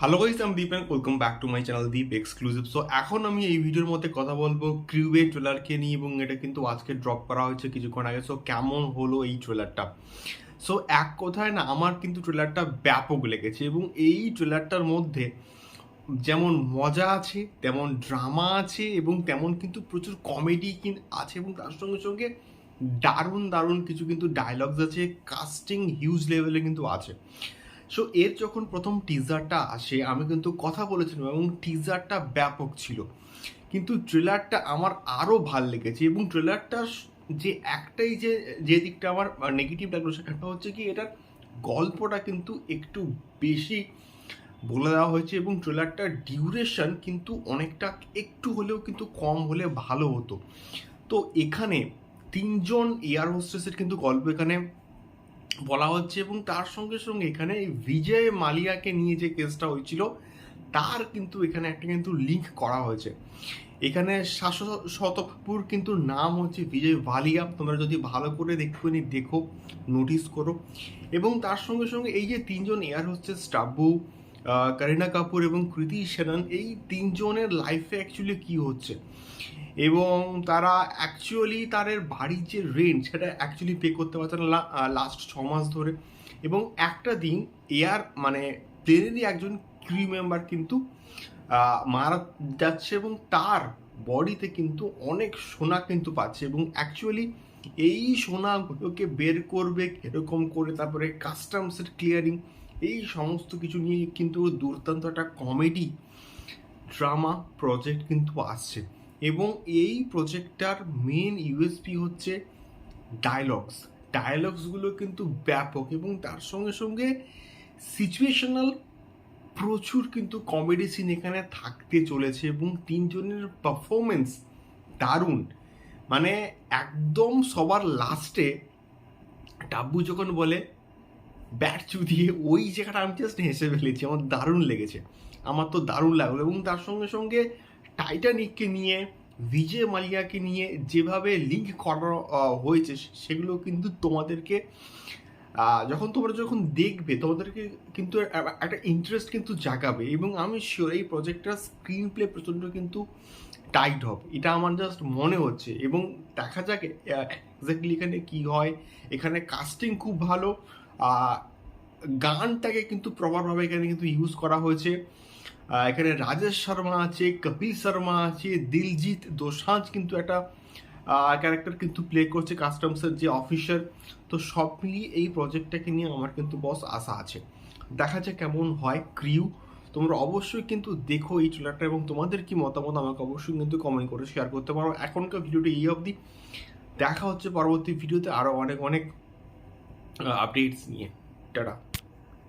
Hello guys আমি Deep and welcome back to my channel Deep exclusive so এখন আমি এই ভিডিওর মধ্যে কথা বলব ক্রিউবে ট্রেলারকে নিয়ে এবং এটা কিন্তু আজকে ড্রপ করা হয়েছে কিছুক্ষণ আগে। সো কেমন হলো এই ট্রেলারটা সো এক কথায় না, আমার কিন্তু ট্রেলারটা ব্যাপক লেগেছে এবং এই ট্রেলারটার মধ্যে যেমন মজা আছে, তেমন ড্রামা আছে এবং তেমন কিন্তু প্রচুর কমেডি আছে এবং তার সঙ্গে সঙ্গে দারুণ দারুণ কিছু কিন্তু ডায়লগস আছে কাস্টিং হিউজ লেভেলে কিন্তু আছে। সো এর যখন প্রথম টিজারটা আসে, আমি কিন্তু কথা বলেছিলাম এবং টিজারটা ব্যাপক ছিল। কিন্তু ট্রেলারটা আমার আরও ভালো লেগেছে এবং ট্রেলারটা যে একটাই যে যে দিকটা আমার নেগেটিভ লাগল সেটা হচ্ছে কি, এটার গল্পটা কিন্তু একটু বেশি বলে দেওয়া হয়েছে এবং ট্রেলারটার ডিউরেশন কিন্তু অনেকটা একটু হলেও কিন্তু কম হলে ভালো হতো। তো এখানে তিনজন এয়ার হোস্টেসের কিন্তু গল্প এখানে বলা হচ্ছে এবং তার সঙ্গে সঙ্গে এখানে এই বিজয় মালিয়াকে নিয়ে যে কেসটা হয়েছিল, তার কিন্তু এখানে একটা কিন্তু লিঙ্ক করা হয়েছে। এখানে শতকপুর কিন্তু নাম হচ্ছে বিজয় ভালিয়া তোমরা যদি ভালো করে দেখবেনি দেখো নোটিস করো। এবং তার সঙ্গে সঙ্গে এই যে তিনজন এয়ার হচ্ছে টাব্বু করিনা কাপুর এবং কৃতি সেনন, এই তিনজনের লাইফে অ্যাকচুয়ালি কি হচ্ছে? এবং তারা অ্যাকচুয়ালি তাদের বাড়ির যে রেন্ট সেটা অ্যাকচুয়ালি পে করতে পারছে না লাস্ট ছ মাস ধরে। এবং একটা দিন এয়ার মানে প্লেনেরই একজন ক্রিউ মেম্বার কিন্তু মারা যাচ্ছে এবং তার বডিতে কিন্তু অনেক সোনা কিন্তু পাচ্ছে এবং অ্যাকচুয়ালি এই সোনাগুলোকে বের করবে এরকম করে তারপরে কাস্টমসের ক্লিয়ারিং এই সমস্ত কিছু নিয়ে কিন্তু দুর্দান্ত একটা কমেডি ড্রামা প্রজেক্ট কিন্তু আসছে। এবং এই প্রজেক্টটার মেন ইউএসপি হচ্ছে ডায়লগস ডায়লগসগুলো কিন্তু ব্যাপক এবং তার সঙ্গে সঙ্গে সিচুয়েশনাল প্রচুর কিন্তু কমেডি সিন এখানে থাকতে চলেছে এবং তিনজনের পারফরমেন্স দারুণ। মানে একদম সবার লাস্টে ডাব্বু যখন বলে, ব্যাট চুদিয়ে ওই জায়গাটা আমি জাস্ট হেসে ফেলেছি, আমার দারুণ লেগেছে, আমার তো দারুণ লাগল। এবং তার সঙ্গে সঙ্গে টাইটানিককে নিয়ে বিজয় মালিয়াকে নিয়ে যেভাবে লিঙ্ক করা হয়েছে সেগুলো কিন্তু তোমাদেরকে যখন তোমরা যখন দেখবে, তোমাদেরকে কিন্তু একটা ইন্টারেস্ট কিন্তু জাগাবে। এবং আমি শিওর এই প্রজেক্টটার স্ক্রিন প্লে প্রচণ্ড কিন্তু টাইট হবে। এটা আমার জাস্ট মনে হচ্ছে। এবং দেখা যাক এক্স্যাক্টলি এখানে কি হয়। এখানে কাস্টিং খুব ভালো। গানটাকে কিন্তু প্রপারভাবে এখানে কিন্তু ইউজ করা হয়েছে। এখানে রাজেশ শর্মা আছে, কপিল শর্মা আছে, দিলজিৎ দোসাঁজ কিন্তু একটা ক্যারেক্টার কিন্তু প্লে করছে কাস্টমসের যে অফিসার তো সব মিলিয়ে এই প্রজেক্টটাকে নিয়ে আমার কিন্তু বস আশা আছে। দেখা যাক কেমন হয় ক্রিউ তোমরা অবশ্যই কিন্তু দেখো এই ট্রেলারটা এবং তোমাদের কি মতামত আমাকে অবশ্যই কিন্তু কমেন্ট করে শেয়ার করতে পারো। এখনকার ভিডিওটা এই অবধি। দেখা হচ্ছে পরবর্তী ভিডিওতে আরও অনেক অনেক আপডেটস নিয়ে। টাটা।